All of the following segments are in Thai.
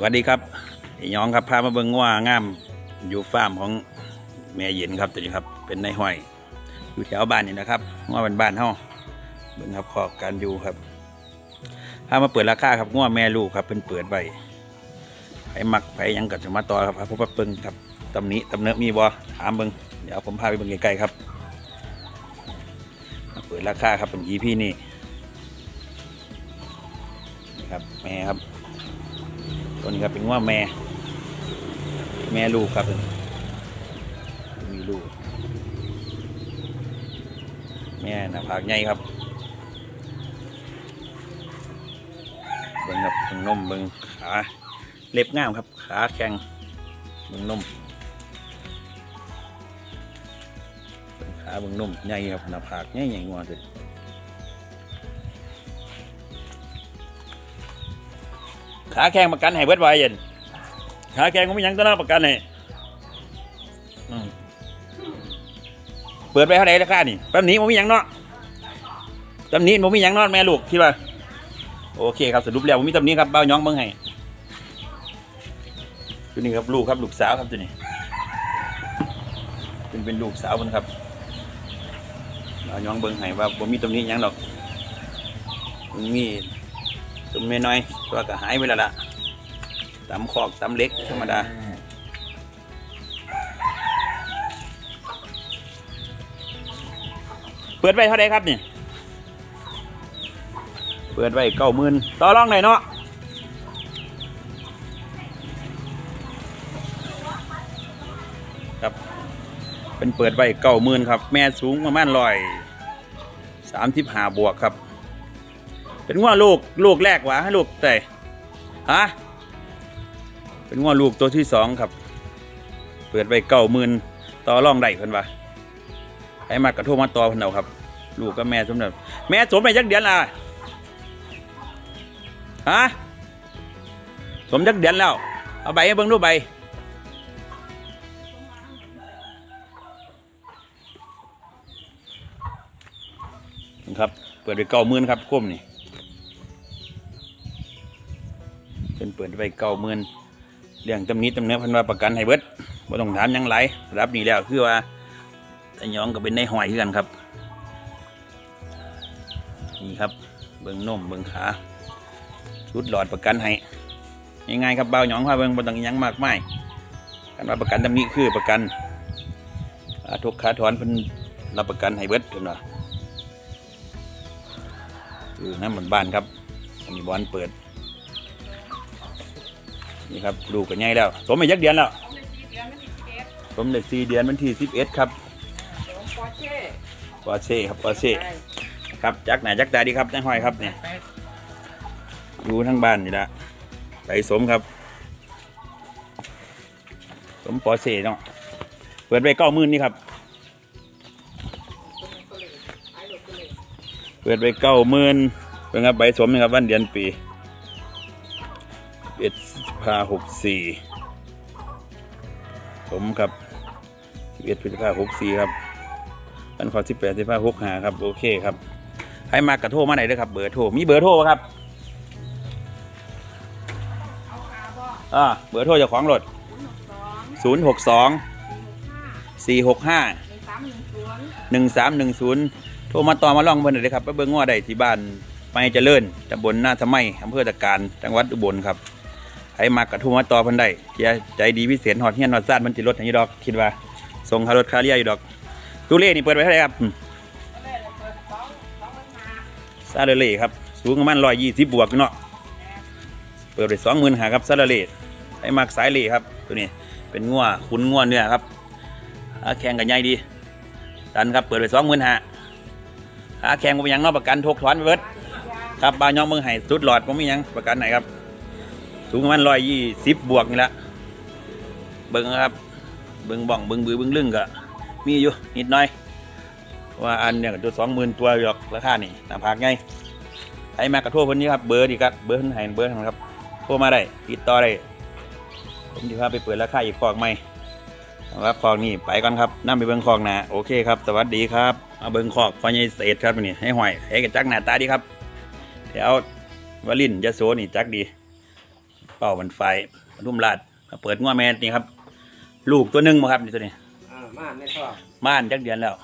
สวัสดีครับไอ้ยองครับพามาเบิ่งง่วงามอยู่ฟาร์มของแม่เย็นครับตัวนี้ครับ เป็นในห้อย อยู่แถวบ้านนี่นะครับง่วบ้านบ้านเฮาเบิ่งครับขอบการอยู่ครับพามาเปิดราคาครับง่วแม่ลูกครับเพิ่นเปิดไว้ไผมักไผหยังก็จะมาต่อครับพบว่าเบิ่งครับตำนี้ตำเนื้อมีบ่ถามเบิ่งเดี๋ยวผมพาไปเบิ่งใกล้ๆครับเปิดราคาครับเป็น EP นี่นี่ครับแม่ครับ ตัวนี้ครับเป็นว่าแม่ แม่ลูกครับมีลูก แม่หน้าผากใหญ่ครับเบิ่งครับเบิ่งนมเบิ่งขาเล็บง่ามครับ ขาแข็งเบิ่งนมเบิ่งขาเบิ่งนมใหญ่ครับหน้าผากใหญ่ใหญ่งอเลย ขาแข็งประกันให้เบิดไว้เย็นขาแข็งก็ไม่ยังต้อนประกันให้เปิดไปเท่าไหร่ราคานี่แป๊บนี้ผมมียังเนาะตำนี้ผมมียังเนาะแม่ลูกคิดว่าโอเคครับสรุปแล้วผมมีตำนี้ครับเบ้าย้องเบิ่งให้ตัวนี้ครับลูกครับลูกสาวครับตัวนี้เป็นเป็นลูกสาวมันครับเบ้าย้องเบิ่งให้ว่าผมมีตำนี้ยังดอกมันมี ตุ่มน้อยๆตัวก็หายไปแล้วล่ะตำขอกตำเล็กธรรมดาเปิดไว้เท่าไรครับนี่ เปิดไว้เก้าหมื่นต่อรองหน่อยเนาะครับ เป็นเปิดไว้เก้าหมื่นครับ แม่สูงประมาณร้อยสามสิบห้าบวกครับ เป็นง้อลูกลูกแรกวะให้ลูกแต่ฮะเป็นง้อลูกตัวที่สองครับ เปิดไว้เก้าหมื่นต่อรองได้เพิ่นว่าให้มากระโทรมาต่อเพิ่นเอาครับ ลูกกับแม่สมเด็จแม่สมไปจักเดือนละฮะสมจักเดือนแล้ว เอาใบให้เบิ่งดูใบครับ เปิดไปเก้าหมื่นครับคุ้มนี่ เปิดไปเก้าหมื่นเรื่องตำหนี้ตำเนื้อพันว่าประกันให้เบิดบ่ต้องถามยังไรรับนี่แล้วคือว่าแต่ยองก็เป็นในหอยคือกันครับ นี่ครับเบิ้งนมเบิ้งขาชุดหลอดประกันให้ง่ายๆครับเบาหยองพาเบิ้งบนต้องยังมากมายการว่าประกันตำนี้คือประกันทุกขาถอนเพิ่นรับประกันให้เบิดเพิ่นว่าคือน้ำมันบ้านครับอันนี้บอนเปิด นี่ครับดูกันง่ายแล้วสมไปยักเดือนแล้วสมเด็จสี่เดือนวันที่สิบเอ็ดครับปอเช่ครับปอเช่ครับจักไหนจักตาดีครับจังห้อยครับเนี่ยอยู่ทั้งบ้านนี่ละไปสมครับ สมปอเช่เนาะเปิดไปเก้าหมื่นนี่ครับเปิดไปเก้าหมื่นเป็นครับใบสมนี่ครับวันเดือนปี เอ็ดพาหกสี่สมครับเอ็ดพฤษภาหกสี่ครับอันขอสิบแปดสิบห้าหกหาครับ โอเคครับ ให้มากระโทรมาไหนเด้อครับ เบอร์โทร มีเบอร์โทรครับเอาขาบ่อ่าเบอร์โทรเจ้าของรถศูนย์หกสองสี่หกห้าหนึ่งสามหนึ่งศูนย์โทรมาต่อมาล่องเพิ่นเลยครับไปเบิ่งง้อได้ที่บ้านไม่เจริญตำบลหน้าทำไมอำเภอตะการจังหวัดอุบลครับ ให้มากระโทรมาต่อเพิ่นได้เฮียใจดีพิเศษฮอดเฮียนฮอดซ่านมันจิรถให้ดอกคิดว่าส่งคารถคาเรียอยู่ดอกตู้เล่นี่เปิดไว้เท่าไหร่ครับอืมก็เลาซาเลเล่ครับสูงประมาณร้อยยี่สิบบวกเนาะเปิดไปสองหมื่นหาครับซาเลเล่ไอ้มากสายเล่ครับตัวนี้เป็นงัวขุนงัวเนื้อครับขาแข็งกันใหญ่ดีดันครับเปิดไปสองหมื่นหาขาแข็งผมยังเนอกประกันทกถอนไปเบิดครับบาวยองเมืองไห้สุดหลอดผมมียังประกันไหนครับ สูงประมาณร้อยยี่สิบบวกนี่ละเบิ้งครับ เบิ้งบ้องเบิ้งบือเบิ้งลึงก็มีอยู่นิดหน่อย ว่าอันเนี่ยก็ตัวสองหมื่นตัวหยอกราคานี่หน้าผากไงไอ้มากระโทษคนนี้ครับเบอร์ดีครับเบอร์คนไห้เบอร์นครับโทรมาได้ติดต่อได้ผมจะพาไปเปิดราคาอีกคอกใหม่สำหรับคอกนี้ไปก่อนครับนั่ไปเบิ้งคอกหนาโอเคครับ สวัสดีครับ มาเบิ้งคอกฟอยเศษครับนี่ให้หอยให้กระจักหน้าตาดีครับแถววลินยะโสนี่จักดี เป้าบันไฟปทุมราชมาเปิดงัวแม่นี่ครับ ลูกตัวหนึ่งมาครับนี่ตัวนี้อ่ามาในท่อม่านจักเดือนแล้ว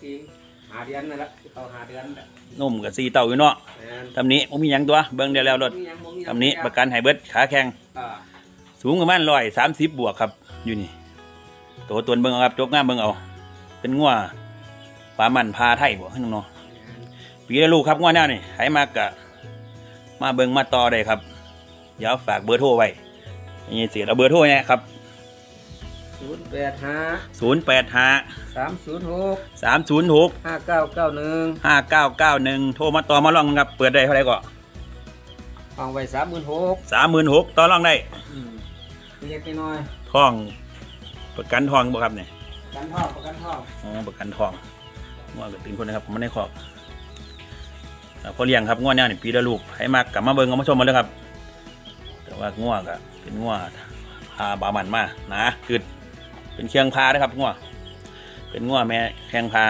ทีหาเดือนนั่นแหละที่เขาหาเดือนแหละนุ่มกับสีเต่าอยู่เนาะแม่นทำนี้ผมมีหยังตัว เบิ่งเดียวแล้วรถมีหยังบ่มีหยังทำนี้ประกันไฮเบิร์ดขาแข็ง อ่าสูงประมาณร้อยสามสิบบวกครับ อยู่นี่ ตัวตนเบิ่งเอาครับจกงามเบิ่งเอา เป็นงัวปลามันพาไทยบ่ให้น้องๆ ปีละลูกครับงัวแนวนี่ให้มากกะมาเบิ่งมาต่อได้ครับ เดี๋ยวฝากเบอร์โทรไว้นี่เสียเอาเบอร์โทรเนี่ยครับศูนย์แปดห้าศูนย์แปดห้าสามศูนย์หกสามศูนย์หกห้าเก้าเก้าหนึ่งห้าเก้าเก้าหนึ่งโทรมาต่อมาลองครับ เปิดได้เท่าไหร่ก็ห้องไว้สามหมื่นหกสามหมื่นหกต่อรองได้เล็กน้อยท่องประกันทองบ่ครับเนี่ยประกันท่อประกันท่ออ๋อประกันทองง่วงกับตื่นคนนะครับผมไม่ได้ขอบแล้วพอเลี้ยงครับง่วงแนวนี่ปีละลูกให้มากกลับมาเบิ่งเอามาชมมาเลยครับแต่ ว่าง่วงก็เป็นง่วงพาบามันมาหนะคือเป็นเคียงพานะครับง่วงเป็นง่วงแม่แข้งพา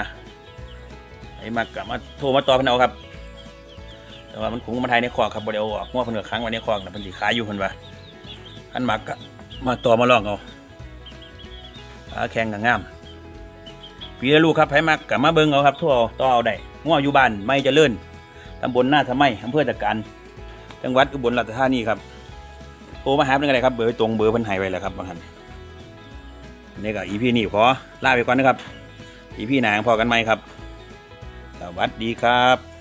ให้มากกลับมาโทรมาต่อเพิ่นเอาครับ แต่ว่ามันคงมาไทยในคอกครับบ่ได้เอาออกง่วงเพิ่นก็ค้างไว้ในคอกนะเพิ่นสิขายอยู่เพิ่นว่าอันมักก็มาต่อมาลองเอาขาแข็งก็งามปีละลูกครับให้มากกับมาเบิ้งเอาครับทั่วต่อเอาได้ง้ออยู่บ้านไม่เจริญตำบลหน้าทำไมอำเภอตะการจังหวัดอุบลราชธานีครับ โทรมาหาเป็นไรครับ เบอร์ตรงเบอร์เพันหายไปแล้วครับบางท่านนี่ก็อีพีนี้ขอลาไปก่อนนะครับอีพีหนางพอกันไหมครับสวัสดีครับ